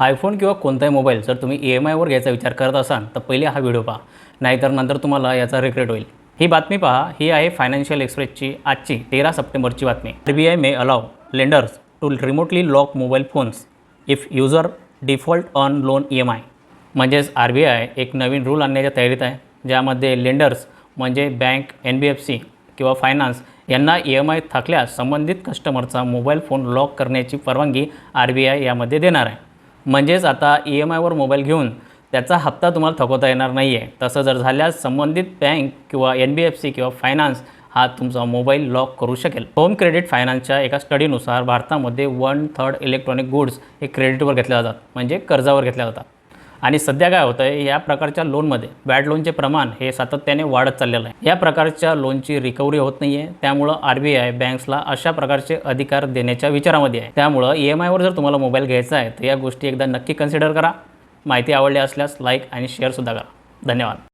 IPhone किंवा कोणताही mobile जर तुम्ही ई एम आयवर घ्यायचा विचार करत असाल तर पहिले हा व्हिडिओ पहा. नाहीतर नंतर तुम्हाला याचा रिग्रेट होईल. ही बातमी पहा. ही आहे फायनान्शियल एक्सप्रेसची आजची तेरा सप्टेंबरची बातमी. R B I may allow lenders to remotely lock mobile phones if user default on loan E M I म्हणजेच आर बी आय एक नवीन रूल आणण्याच्या तयारीत आहे ज्यामध्ये लेंडर्स म्हणजे bank N B F C किंवा फायनान्स यांना ई एम आय थकल्यास संबंधित कस्टमरचा मोबाईल फोन लॉक करण्याची परवानगी आर बी आय यामध्ये देणार आहे. म्हणजेच आता ई एम आयवर मोबाईल घेऊन त्याचा हप्ता तुम्हाला थकवता येणार नाही आहे तसं जर झाल्यास संबंधित बँक किंवा एन बी एफ सी किंवा फायनान्स हा तुमचा मोबाईल लॉक करू शकेल. होम क्रेडिट फायनान्सच्या एका स्टडीनुसार भारतामध्ये वन थर्ड इलेक्ट्रॉनिक गुड्स हे क्रेडिटवर घेतल्या जातात. म्हणजे कर्जावर घेतल्या जातात. आणि सध्या काय होतं आहे या प्रकारच्या लोनमध्ये बॅड लोनचे प्रमाण हे सातत्याने वाढत चाललेलं आहे. या प्रकारच्या लोनची रिकव्हरी होत नाही आहे त्यामुळं आर बी आय बँक्सला अशा प्रकारचे अधिकार देण्याच्या विचारामध्ये आहे. त्यामुळं ई एम आयवर जर तुम्हाला मोबाईल घ्यायचा आहे तर या गोष्टी एकदा नक्की कन्सिडर करा. माहिती आवडली असल्यास लाईक आणि शेअरसुद्धा करा. धन्यवाद.